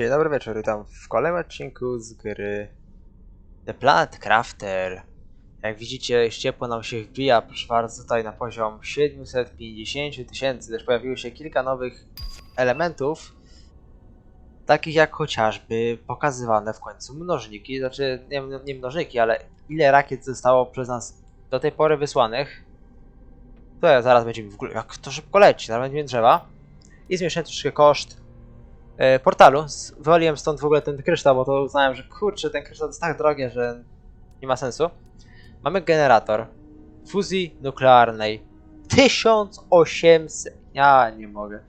Dzień dobry wieczór, witam w kolejnym odcinku z gry The Planet Crafter. Jak widzicie, ciepło nam się wbija, proszę bardzo, tutaj na poziom 750 tysięcy. Też pojawiło się kilka nowych elementów, takich jak chociażby pokazywane w końcu mnożniki, znaczy nie, nie mnożniki, ale ile rakiet zostało przez nas do tej pory wysłanych. To zaraz będziemy w ogóle, jak to szybko leci, zaraz będziemy drzewa. I zmniejszyłem troszkę koszt portalu. Z- Wywaliłem stąd w ogóle ten kryształ, bo to uznałem, że kurczę, ten kryształ jest tak drogie, że nie ma sensu. Mamy generator fuzji nuklearnej. 1800. Ja nie mogę.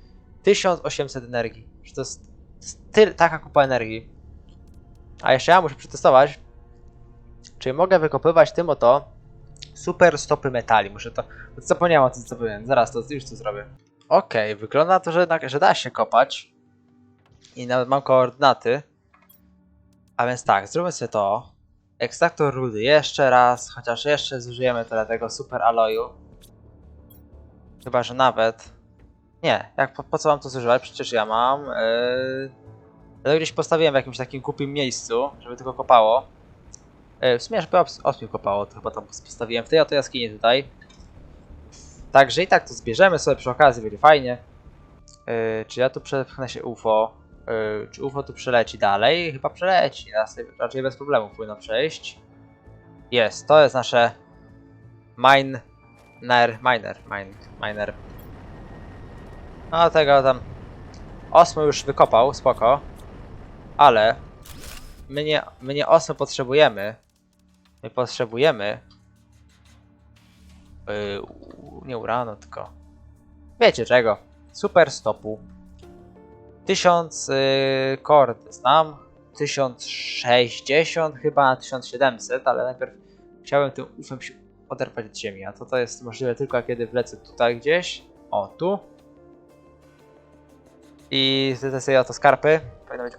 1800 energii. Że to jest, taka kupa energii. A jeszcze ja muszę przetestować, czy mogę wykopywać tym oto super stopy metali. Muszę to. Zapomniałem o tym, co powiem. Zaraz to już to zrobię. Okej, wygląda to, że, jednak, że da się kopać. I nawet mam koordynaty. A więc tak, zróbmy sobie to. Ekstraktor rudy jeszcze raz, chociaż jeszcze zużyjemy tyle tego super aloju. Chyba, że nawet. Nie, jak po, po co mam to zużywać? Przecież ja mam. Yy... Ja to gdzieś postawiłem w jakimś takim głupim miejscu, żeby tylko kopało. Yy, w sumie, żeby osmiu kopało, to chyba tam postawiłem w tej oto jaskini tutaj. Także i tak to zbierzemy sobie przy okazji, będzie fajnie. Yy, czy ja tu przepchnę się UFO? Yy, czy UFO tu przeleci dalej? Chyba przeleci. Raczej, bez problemu powinno przejść. Jest, to jest nasze miner, miner, mine, miner. No tego tam osmo już wykopał, spoko. Ale my nie, my nie osmo potrzebujemy. My potrzebujemy yy, nie uranu, tylko wiecie czego. Super stopu. 1000 yy, kord znam. 1060 chyba na 1700, ale najpierw chciałem tym ufem się oderwać od ziemi, a to to jest możliwe tylko kiedy wlecę tutaj gdzieś. O, tu. I te sobie oto skarpy. Powinno być...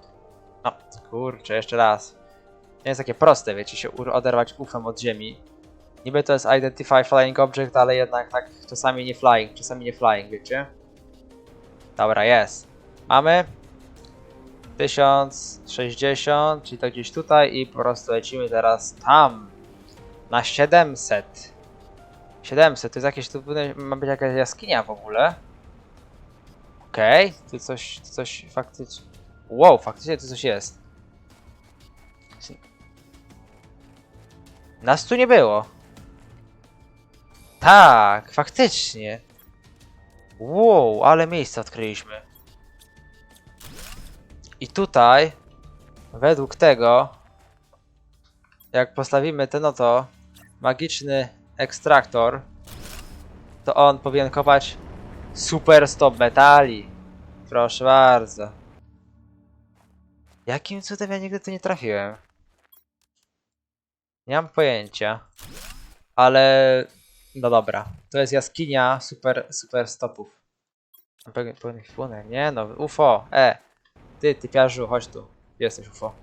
No, kurczę, jeszcze raz. Nie jest takie proste, wiecie, się oderwać ufem od ziemi. Niby to jest Identify Flying Object, ale jednak tak czasami nie flying, czasami nie flying, wiecie? Dobra, jest. Mamy 1060, czyli to gdzieś tutaj i po prostu lecimy teraz tam. Na 700. 700, to jest jakieś, tu ma być jakaś jaskinia w ogóle. Okej, okay, tu coś, tu coś faktycznie... Wow, faktycznie tu coś jest. Nas tu nie było. Tak, faktycznie. Wow, ale miejsce odkryliśmy. I tutaj, według tego, jak postawimy ten oto magiczny ekstraktor, to on powinien kopać super stop metali. Proszę bardzo. Jakim cudem ja nigdy tu nie trafiłem? Nie mam pojęcia. Ale no dobra, to jest jaskinia super, super stopów. Pe- Pełnych płynę, nie no, UFO, e! Ty, typiarzu, chodź tu. Gdzie jesteś UFO?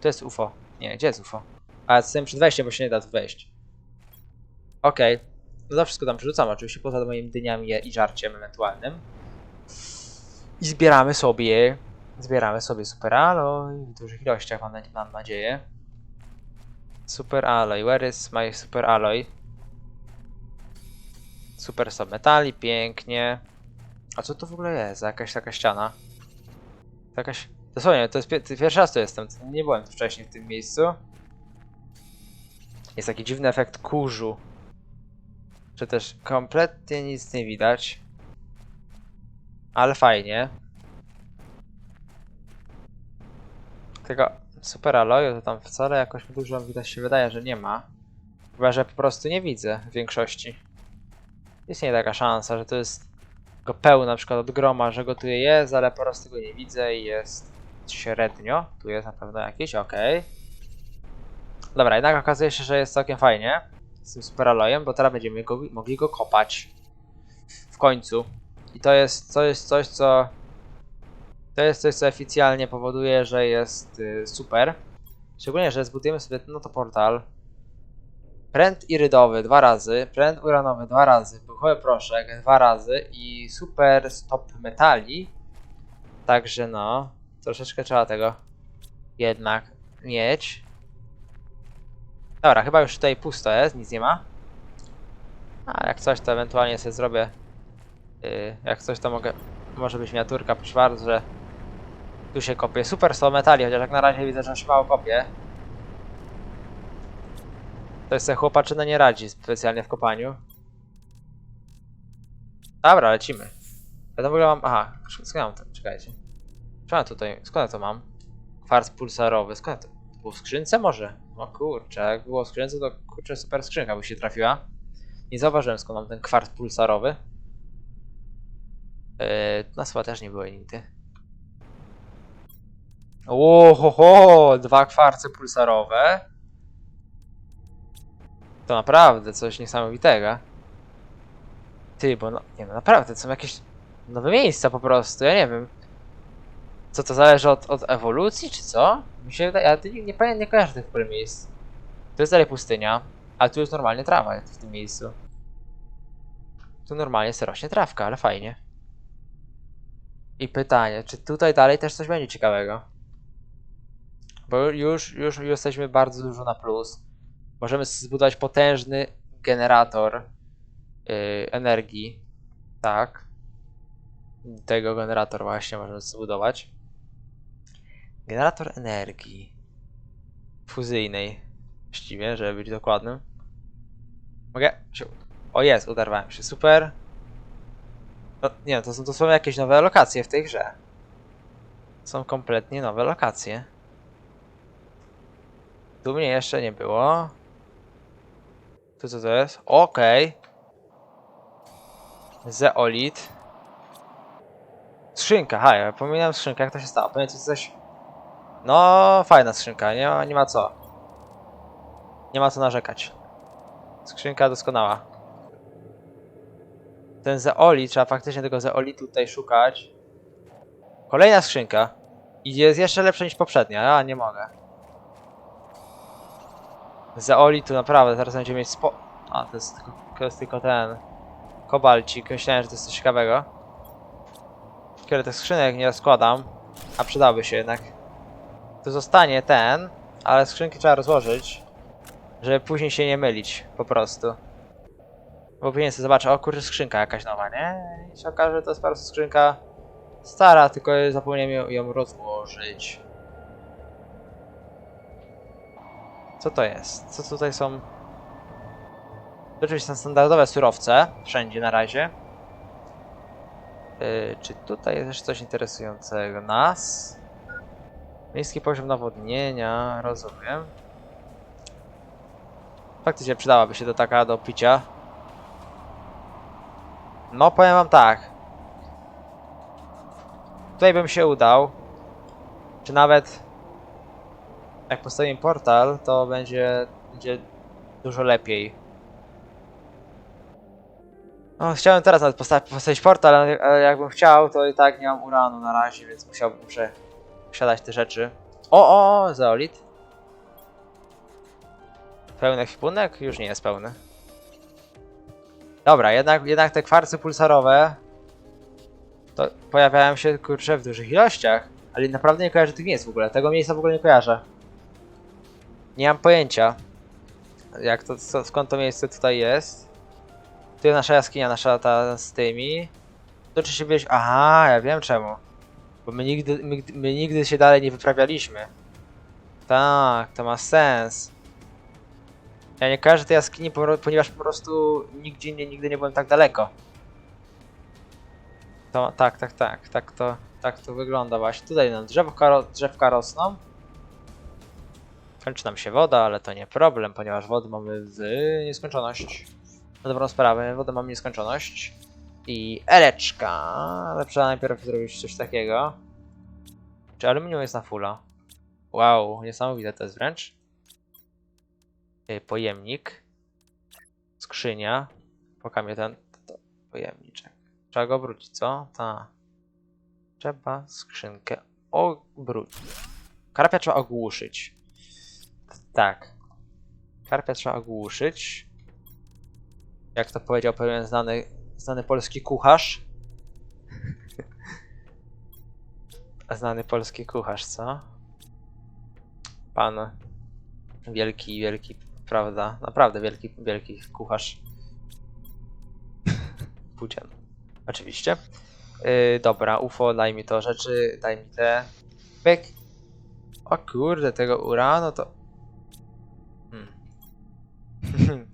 Tu jest UFO. Nie, gdzie jest UFO? A, jestem przed wejściem, bo się nie da tu wejść. Okej. No to wszystko tam przerzucam, oczywiście, poza moimi dyniami i żarciem ewentualnym. I zbieramy sobie, zbieramy sobie super alloy w dużych ilościach, mam, mam nadzieję. Super alloy, where is my super alloy? Super submetali, pięknie. A co to w ogóle jest? Jakaś taka ściana? To Jakaś... Dosłownie, to jest pie- pierwszy raz tu jestem. Nie byłem wcześniej w tym miejscu. Jest taki dziwny efekt kurzu. Że też kompletnie nic nie widać. Ale fajnie. Tego super alloyu to tam wcale jakoś dużo widać się wydaje, że nie ma. Chyba, że po prostu nie widzę w większości. Istnieje taka szansa, że to jest go pełno na przykład od groma, że go tu jest, ale po prostu go nie widzę i jest średnio. Tu jest na pewno jakiś, okej. Dobra, jednak okazuje się, że jest całkiem fajnie z tym super alloyem, bo teraz będziemy go, mogli go kopać. W końcu. I to jest, to jest coś, co... To jest coś, co oficjalnie powoduje, że jest y, super. Szczególnie, że zbudujemy sobie no to portal. Pręt irydowy dwa razy, pręt uranowy dwa razy, pychowy proszek dwa razy i super stop metali. Także no, troszeczkę trzeba tego jednak mieć. Dobra, chyba już tutaj pusto jest, nic nie ma. A jak coś, to ewentualnie sobie zrobię. Yy, jak coś, to mogę. Może być miniaturka, proszę bardzo, że tu się kopie. Super są metali, chociaż jak na razie widzę, że się mało kopie. To jest chłopaczyna nie radzi specjalnie w kopaniu. Dobra, lecimy. Ja to w ogóle mam. Aha, skąd ja mam to? Czekajcie. Czemu tutaj. Skąd ja to mam? Kwarc pulsarowy. Skąd ja to? to było w skrzynce może? O kurczę, jak było w skrzynce, to kurczę super skrzynka by się trafiła. Nie zauważyłem skąd mam ten kwarc pulsarowy. Yy, nas chyba też nie było nigdy. Ohoho, dwa kwarce pulsarowe. To naprawdę coś niesamowitego. Ty, bo no, nie no, naprawdę, są jakieś nowe miejsca po prostu, ja nie wiem. Co to zależy od, od ewolucji, czy co? Mi się wydaje, ty nie, nie nie kojarzę tych parę miejsc. To jest dalej pustynia, a tu jest normalnie trawa w tym miejscu. Tu normalnie rośnie trawka, ale fajnie. I pytanie, czy tutaj dalej też coś będzie ciekawego? Bo już, już jesteśmy bardzo dużo na plus. Możemy zbudować potężny generator yy, energii. Tak. Tego generator właśnie możemy zbudować. Generator energii. Fuzyjnej. Właściwie, żeby być dokładnym. Mogę. O jest, udarwałem się. Super. No, nie, to są, to są jakieś nowe lokacje w tej grze. Są kompletnie nowe lokacje. Tu mnie jeszcze nie było. Tu co to jest? Okej. Zeolit. Skrzynka, ha, ja pominąłem skrzynkę, jak to się stało? Pewnie coś. No, fajna skrzynka, nie ma, nie ma co. Nie ma co narzekać. Skrzynka doskonała. Ten zeolit, trzeba faktycznie tego zeolitu tutaj szukać. Kolejna skrzynka. I jest jeszcze lepsza niż poprzednia, ja nie mogę. Zeolitu naprawdę, zaraz będziemy mieć spo... A, to jest tylko, to jest tylko ten... Kobalcik, myślałem, że to jest coś ciekawego. Kiedy tych skrzynek nie rozkładam, a przydałby się jednak. Tu zostanie ten, ale skrzynki trzeba rozłożyć, żeby później się nie mylić, po prostu. Bo później sobie zobaczę, o kurczę, skrzynka jakaś nowa, nie? I się okaże, że to jest po prostu skrzynka stara, tylko zapomniałem ją rozłożyć. Co to jest? Co tutaj są? Oczywiście są standardowe surowce, wszędzie na razie. Yy, czy tutaj jest jeszcze coś interesującego nas? Miejski poziom nawodnienia, rozumiem. Faktycznie przydałaby się to taka do picia. No, powiem wam tak. Tutaj bym się udał. Czy nawet jak postawimy portal, to będzie, będzie dużo lepiej. No, chciałem teraz nawet postawić, postawić portal, ale, ale jakbym chciał, to i tak nie mam uranu na razie, więc musiałbym muszę te rzeczy. O, o, o, zeolit. Pełny ekwipunek? Już nie jest pełny. Dobra, jednak, jednak te kwarce pulsarowe to pojawiają się kurczę w dużych ilościach, ale naprawdę nie kojarzę tych miejsc w ogóle. Tego miejsca w ogóle nie kojarzę. Nie mam pojęcia, jak to, co, skąd to miejsce tutaj jest. Tu jest nasza jaskinia, nasza ta z tymi. To czy się wieś... Aha, ja wiem czemu. Bo my nigdy, my, my nigdy się dalej nie wyprawialiśmy. Tak, to ma sens. Ja nie kojarzę tej jaskini, po- ponieważ po prostu nigdzie nie, nigdy nie byłem tak daleko. To, tak, tak, tak, tak to, tak to wygląda właśnie. Tutaj nam drzewka, drzewka rosną. Kończy nam się woda, ale to nie problem, ponieważ wody mamy w nieskończoność. Na dobrą sprawę, wodę mamy w nieskończoność. I eleczka, ale trzeba najpierw zrobić coś takiego. Czy aluminium jest na fulla? Wow, niesamowite to jest wręcz. Y, Pojemnik. Skrzynia. Pokażę ten to pojemniczek. Trzeba go obrócić, co? Ta. Trzeba skrzynkę obrócić. Karpia trzeba ogłuszyć. Tak. Karpia trzeba ogłuszyć. Jak to powiedział pewien znany, znany polski kucharz. Znany polski kucharz, co? Pan wielki, wielki, prawda? Naprawdę wielki, wielki kucharz. Pudzian. Oczywiście. Yy, dobra, UFO, daj mi to rzeczy, daj mi te. Pyk. O kurde, tego uranu to... Hmm.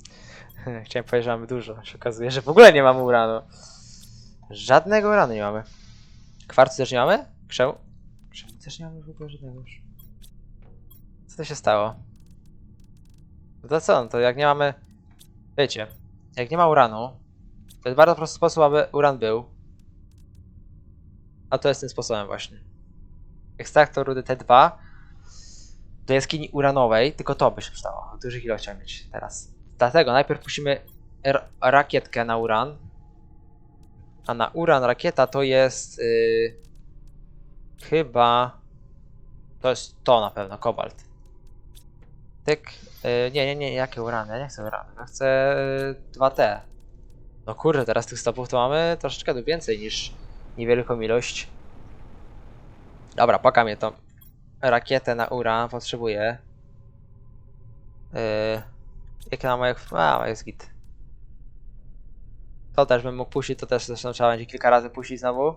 Chciałem powiedzieć, że mamy dużo. Się okazuje, że w ogóle nie mamy uranu. Żadnego uranu nie mamy. Kwarcu też nie mamy? Krzeł? Krzew też nie mamy w ogóle żadnego już. Co to się stało? No to co? No to jak nie mamy... Wiecie, jak nie ma uranu, to jest bardzo prosty sposób, aby uran był. A to jest tym sposobem właśnie. Ekstraktor rudy T2 do jaskini uranowej, tylko to by się przydało. W dużych ilościach mieć teraz. Dlatego najpierw r- rakietkę na uran. A na uran rakieta to jest yy, chyba to jest to na pewno, kobalt. Tyk. Yy, nie, nie, nie, jakie urany? Ja nie chcę uranu. Ja chcę yy, 2T. No kurde, teraz tych stopów to mamy troszeczkę więcej niż niewielką ilość. Dobra, paka mnie to. Rakietę na uran potrzebuję. Yy, jakie na moje... A, jest git. To też bym mógł puścić, to też zresztą trzeba będzie kilka razy puścić znowu.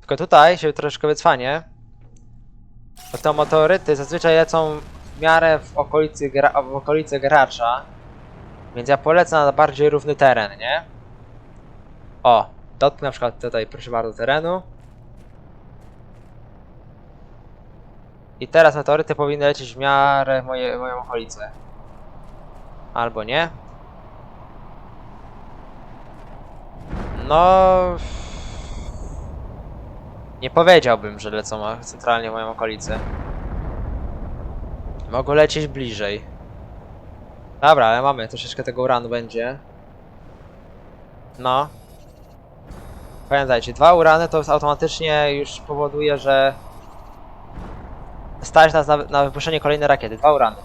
Tylko tutaj się troszeczkę wycwanie. Bo te motoryty zazwyczaj lecą w miarę w okolicy, gra w okolicy gracza. Więc ja polecę na bardziej równy teren, nie? O, dotknę na przykład tutaj, proszę bardzo, terenu. I teraz meteoryty powinny lecieć w miarę moje, moją okolicę. Albo nie. No... Nie powiedziałbym, że lecą centralnie w moją okolicę. Mogą lecieć bliżej. Dobra, ale mamy, troszeczkę tego uranu będzie. No. Pamiętajcie, dwa urany to automatycznie już powoduje, że stać nas na, na wypuszczenie kolejnej rakiety. Dwa urany.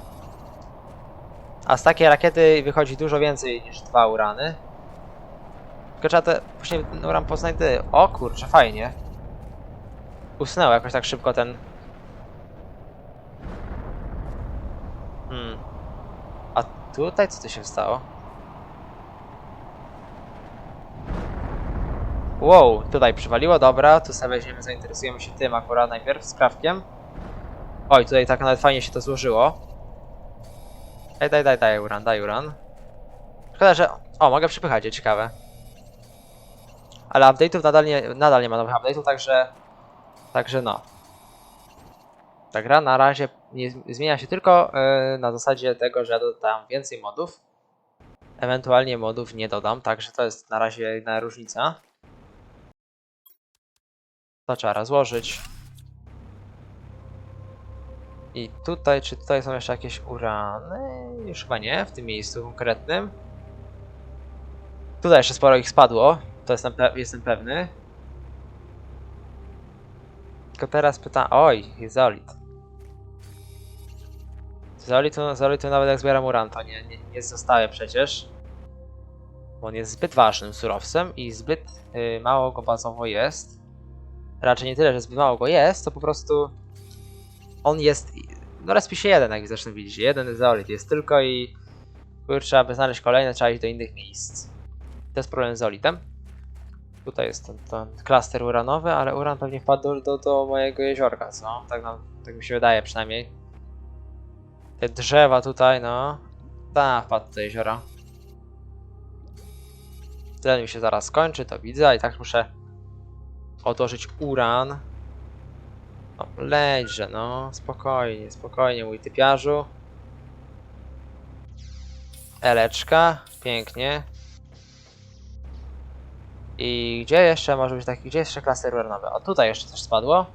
A z takiej rakiety wychodzi dużo więcej niż dwa urany. Tylko trzeba te później uran poznajdy. O kurczę, fajnie. Usnęło jakoś tak szybko ten. Hmm. A tutaj co tu się stało? Wow, tutaj przywaliło, dobra, tu sobie weźmiemy, zainteresujemy się tym akurat najpierw, skrawkiem. Oj, tutaj tak nawet fajnie się to złożyło. Daj, daj, daj, daj uran, daj uran. Szkoda, że... O, mogę przypychać, je, ciekawe. Ale update'ów nadal nie, nadal nie ma nowych update'ów, także... Także no. Ta gra na razie nie zmienia się tylko yy, na zasadzie tego, że dodam więcej modów. Ewentualnie modów nie dodam, także to jest na razie jedna różnica. To trzeba rozłożyć. I tutaj, czy tutaj są jeszcze jakieś urany? Już chyba nie, w tym miejscu konkretnym. Tutaj jeszcze sporo ich spadło, to jestem, pe jestem pewny. Tylko teraz pytam... Oj, jest Zolit. Zolitu, Zolitu nawet jak zbieram uran, to nie, nie, nie przecież. Bo on jest zbyt ważnym surowcem i zbyt y, mało go bazowo jest. Raczej nie tyle, że zbyt mało go jest, to po prostu on jest. No respi się jeden, jak zresztą widzicie. Jeden zeolit jest tylko i kurczę, aby znaleźć kolejne, trzeba iść do innych miejsc. To jest problem z zeolitem. Tutaj jest ten, ten klaster uranowy, ale uran pewnie wpadł do, do, do mojego jeziorka, co? Tak, tak mi się wydaje przynajmniej. Te drzewa tutaj, no. Ta, wpadł do jeziora. Ten mi się zaraz skończy, to widzę, i tak muszę odłożyć uran. No, lećże, no, spokojnie, spokojnie, mój typiarzu. Eleczka, pięknie. I gdzie jeszcze może być taki, gdzie jeszcze klaster uranowy? O, tutaj jeszcze coś spadło.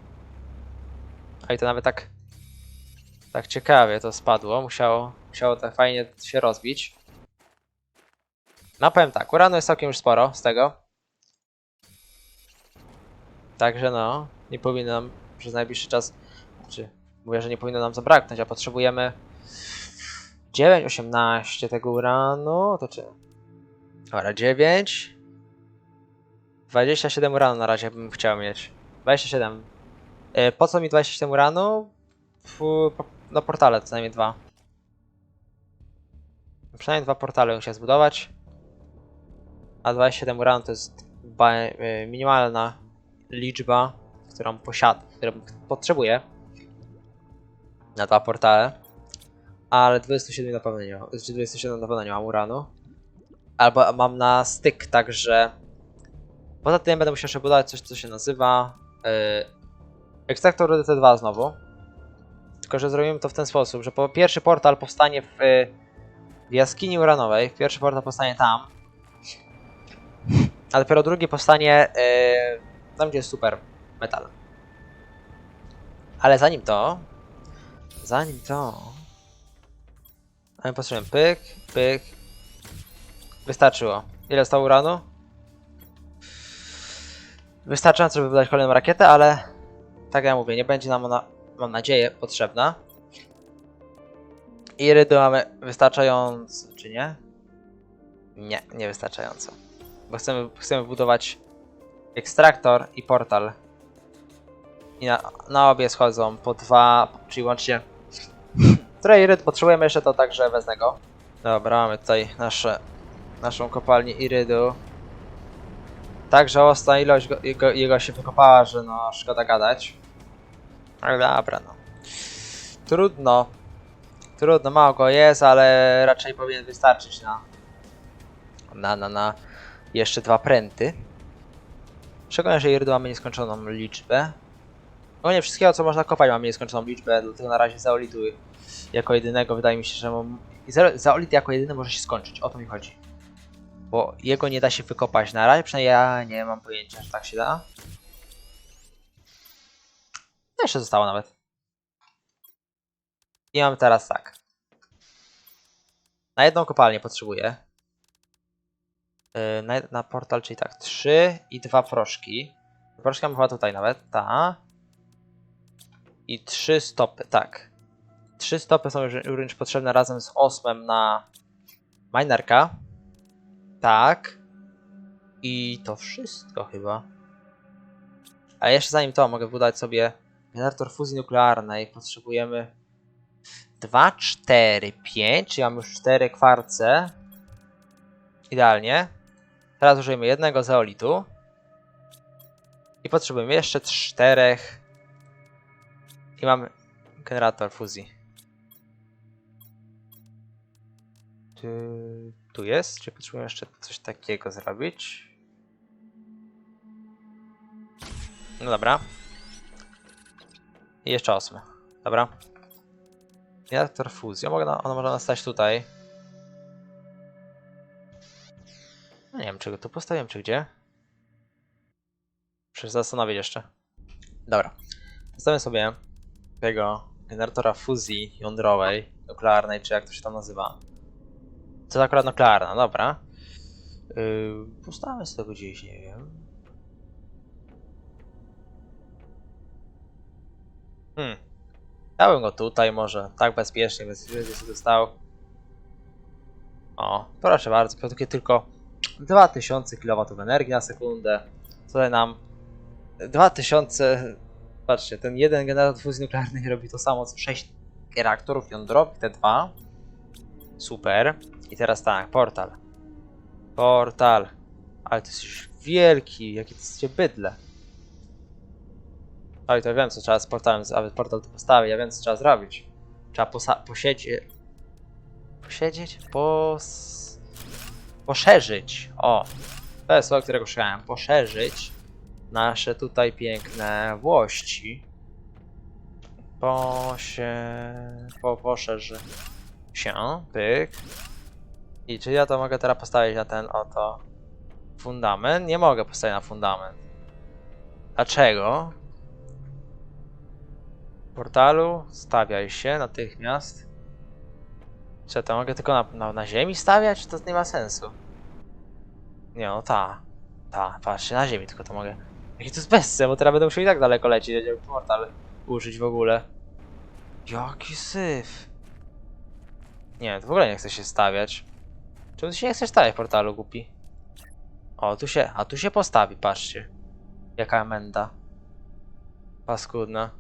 A i to nawet tak, tak ciekawie to spadło, musiało, musiało tak fajnie się rozbić. No powiem tak, uranu jest całkiem już sporo z tego. Także no, nie powinno przez najbliższy czas, znaczy mówię, że nie powinno nam zabraknąć, a potrzebujemy 9, 18 tego uranu, to czy... Dobra, 9. 27 uranu na razie bym chciał mieć. 27. E, po co mi 27 uranu? No portale co najmniej dwa. Przynajmniej dwa portale muszę zbudować. A 27 uranu to jest e, minimalna liczba, którą posiadam, którą potrzebuję na dwa portale. Ale 27 na pewno nie mam. Znaczy 27 na pewno nie mam uranu. Albo mam na styk, także. Poza tym będę musiał jeszcze budować coś, co się nazywa. Yy, ekstraktor rudy T2 znowu. Tylko, że zrobimy to w ten sposób, że po pierwszy portal powstanie w, y, w jaskini uranowej. Pierwszy portal powstanie tam. A dopiero drugi powstanie yy, tam, gdzie jest super metal. Ale zanim to. Zanim to. A my potrzebujemy pyk, pyk. Wystarczyło. Ile stało uranu? Wystarczająco, żeby wydać kolejną rakietę, ale tak jak ja mówię, nie będzie nam ona, mam nadzieję, potrzebna. Irydy mamy wystarczająco, czy nie? Nie, nie wystarczająco. Bo chcemy, chcemy budować ekstraktor i portal. I na, na obie schodzą po dwa, czyli łącznie Trochę iryd potrzebujemy jeszcze to także wezmę go. Dobra, mamy tutaj nasze, naszą kopalnię irydu. Tak żałosna ilość go, jego, jego się wykopała, że no szkoda gadać. Ale dobra no. Trudno. Trudno, mało go jest, ale raczej powinien wystarczyć na na, na, na jeszcze dwa pręty. Szczególnie, że irydu mamy nieskończoną liczbę. No nie wszystkiego co można kopać mamy nieskończoną liczbę, dlatego na razie zeolitu jako jedynego wydaje mi się, że mam... Jako jedyny może się skończyć, o to mi chodzi. Bo jego nie da się wykopać na razie, przynajmniej ja nie mam pojęcia, że tak się da. No Jeszcze zostało nawet. I mam teraz tak. Na jedną kopalnię potrzebuję. Yy, na, na portal, czyli tak, trzy i dwa proszki. Proszka mam chyba tutaj nawet, ta. I trzy stopy, tak. Trzy stopy są już również potrzebne razem z osmem na minerka. Tak. I to wszystko chyba. A jeszcze zanim to, mogę budować sobie generator fuzji nuklearnej. Potrzebujemy 2, 4, 5, czyli mam już 4 kwarce. Idealnie. Teraz użyjemy jednego zeolitu. I potrzebujemy jeszcze czterech. I mamy generator fuzji. Tu, jest? Czy potrzebujemy jeszcze coś takiego zrobić? No dobra. I jeszcze osmy. Dobra. Generator fuzji. Mogę na, ona może nastać tutaj. No nie wiem, czy go tu postawiłem, czy gdzie. Muszę się zastanowić jeszcze. Dobra. Zostawię sobie tego generatora fuzji jądrowej, nuklearnej, czy jak to się tam nazywa. To akurat nuklearna, dobra. Yy, postawmy sobie to gdzieś, nie wiem. Hmm. Dałem go tutaj może, tak bezpiecznie, bez żeby sobie stał. O, proszę bardzo, produkuje tylko 2000 kW energii na sekundę. Tutaj nam 2000... Patrzcie, ten jeden generator fuzji nuklearnej robi to samo co 6 reaktorów jądrowych, te dwa. Super. I teraz tak, portal. Portal. Ale to jest już wielki, jakie to jest bydle. Oj, to wiem co trzeba z portalem, aby portal tu postawić, ja wiem co trzeba zrobić. Trzeba posiedzieć... Posiedzieć? Pos... Poszerzyć. O. To jest słowo, którego szukałem. Poszerzyć nasze tutaj piękne włości. Posie... Po, poszerzy się. Pyk. I czy ja to mogę teraz postawić na ten oto fundament? Nie mogę postawić na fundament. Dlaczego? Portalu stawiaj się natychmiast. Czy to mogę tylko na, na, na ziemi stawiać? To nie ma sensu. Nie no, ta. Ta, patrzcie, na ziemi tylko to mogę. Jaki to jest bez sensu, bo teraz będę musiał i tak daleko lecieć, będzie portal użyć w ogóle. Jaki syf. Nie, to w ogóle nie chce się stawiać. Czemu ty się nie chcesz stawiać portalu, głupi? O, tu się, a tu się postawi, patrzcie. Jaka menda. Paskudna.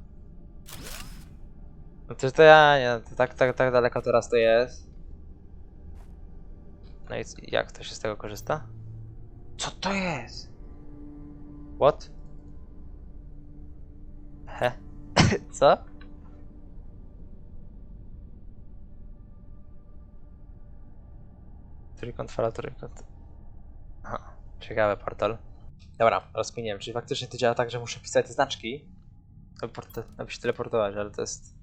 No to, to ja nie, to tak, tak, tak daleko teraz to jest. No i jak to się z tego korzysta? Co to jest? What? He? Co? Trójkąt, fala, trójkąt. Aha, ciekawy portal. Dobra, rozkminiłem, czyli faktycznie to działa tak, że muszę pisać te znaczki, aby, się teleportować, ale to jest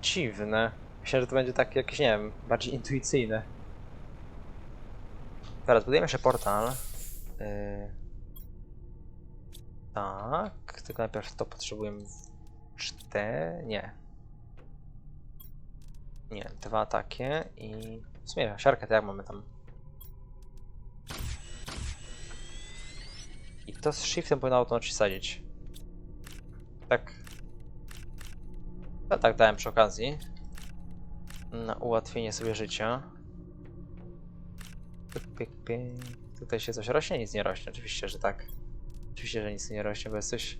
dziwne. Myślę, że to będzie tak jakieś, nie wiem, bardziej intuicyjne. Teraz budujemy jeszcze portal. Yy... Tak, tylko najpierw to potrzebujemy cztery, nie. Nie, dwa takie i w sumie siarkę to jak mamy tam I to z shiftem powinno automatycznie sadzić. Tak. To tak dałem przy okazji. Na ułatwienie sobie życia. Pyk, pyk, pyk. Tutaj się coś rośnie? Nic nie rośnie. Oczywiście, że tak. Oczywiście, że nic nie rośnie, bo jest coś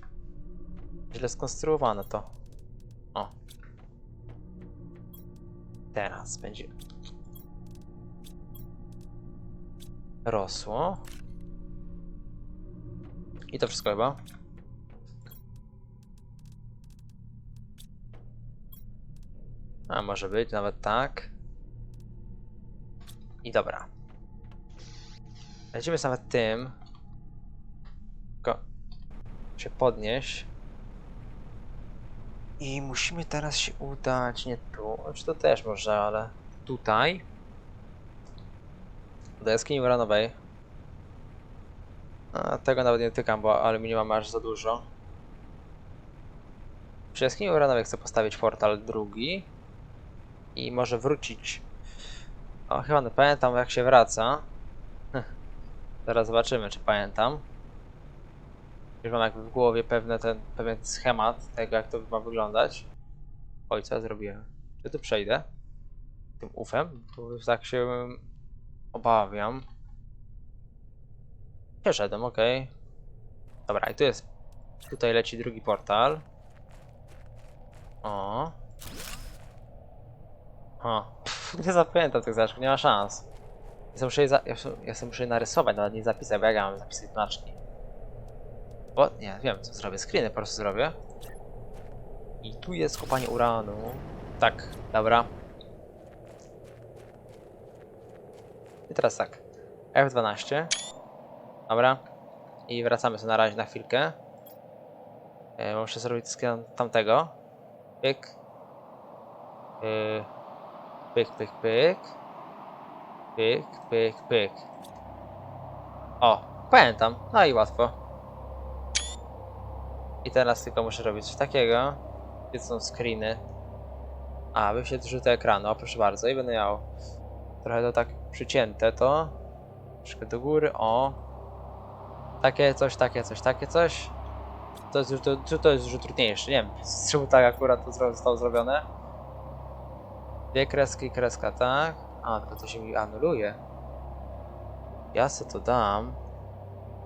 źle skonstruowane to. O. Teraz będzie rosło. I to wszystko chyba. A może być, nawet tak. I dobra. Lecimy nawet tym. Się podnieść. I musimy teraz się udać nie tu, czy to też może, ale tutaj. Do jaskini uranowej. A, tego nawet nie tykam, bo aluminium mam aż za dużo. Przy jaskini uranowej chcę postawić portal drugi. I może wrócić. O, chyba nie pamiętam jak się wraca. Zaraz zobaczymy, czy pamiętam. Mam jakby w głowie pewne ten, pewien schemat tego, jak to ma wyglądać. Oj, co zrobiłem? Czy tu przejdę? Tym ufem? Już tak się obawiam. Przeszedłem, okej. Dobra, i tu jest. Tutaj leci drugi portal. O. O. Pff, nie zapamiętam tych znaczków, nie ma szans. Ja sobie muszę, ja ja sobie muszę narysować, nawet nie zapisać, bo jak ja mam zapisać znaczki? Bo nie, wiem co zrobię. Screeny po prostu zrobię. I tu jest kopanie uranu. Tak, dobra. I teraz tak. F12. Dobra. I wracamy sobie na razie na chwilkę. E, muszę zrobić skan tamtego. Pyk. E, pyk, pyk, pyk. Pyk, pyk, pyk. O, pamiętam. No i łatwo. I teraz tylko muszę robić takiego. Gdzie są screeny? A, wyświetlę ekranu. O, proszę bardzo. I będę miał trochę to tak przycięte to. Troszkę do góry. O, takie coś, takie coś, takie coś. To jest już, to, to- jest już trudniejsze, nie wiem, z czemu tak akurat to zostało zrobione. Dwie kreski, kreska, tak. A, to to się mi anuluje. Ja se to dam.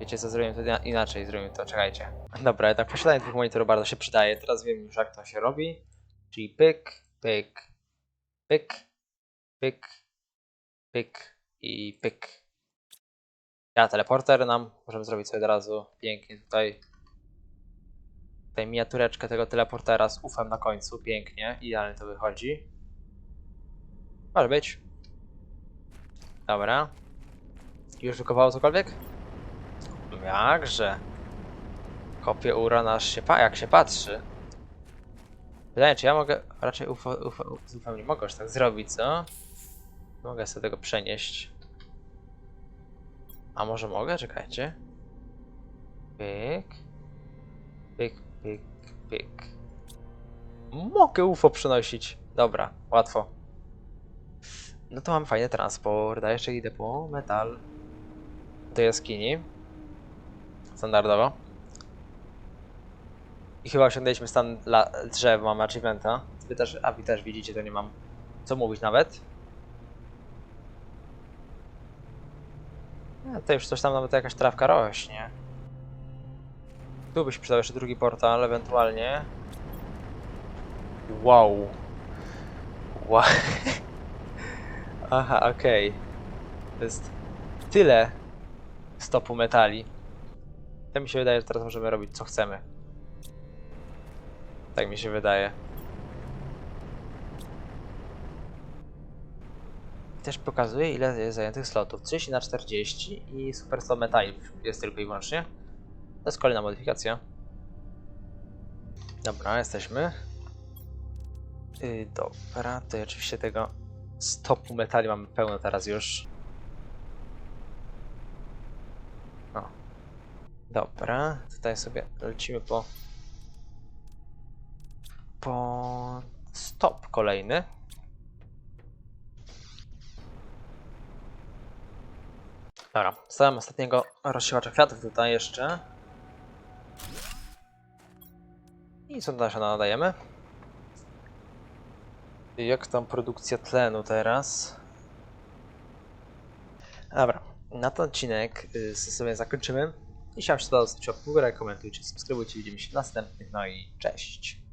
Wiecie co, zrobimy to ina- inaczej, zrobimy to, czekajcie. Dobra, tak posiadanie dwóch monitorów bardzo się przydaje, teraz wiem już jak to się robi. Czyli pyk, pyk, pyk, pyk, pyk i pyk. Ja teleporter nam możemy zrobić sobie od razu pięknie tutaj. Tutaj miniatureczkę tego teleportera z ufem na końcu, pięknie, idealnie to wychodzi. Może być. Dobra. Już wykopało cokolwiek? Jakże. Kopie uran aż się pa jak się patrzy. Pytanie, czy ja mogę. Raczej UFO, z UFO nie mogę już tak zrobić, co? Mogę sobie tego przenieść. A może mogę? Czekajcie. Pyk. Pyk, pyk, pyk. Mogę UFO przenosić. Dobra, łatwo. No to mam fajny transport, a jeszcze idę po metal do jaskini. Standardowo. I chyba osiągnęliśmy stan drzew, mamy achievementa. Wy też, a wy też widzicie, to nie mam co mówić nawet. A, to już coś tam nawet jakaś trawka rośnie. Tu by się przydał jeszcze drugi portal, ewentualnie. Wow. Wow. Aha, okej. To jest tyle stopu metali. To mi się wydaje, że teraz możemy robić co chcemy. Tak mi się wydaje. Też pokazuje ile jest zajętych slotów. 30 na 40 i super 100 metali jest tylko i wyłącznie. To jest kolejna modyfikacja. Dobra, jesteśmy. Yy, dobra, to oczywiście tego stopu metali mamy pełno teraz już. O. Dobra, tutaj sobie lecimy po po stop kolejny. Dobra, stałem ostatniego rozsiewacza kwiatów tutaj jeszcze. I dalsze nadajemy? Jak tam produkcja tlenu teraz? Dobra, na ten odcinek y, sobie zakończymy. Jeśli wam się w górę, komentujcie, subskrybujcie, widzimy się w następnych, no i cześć!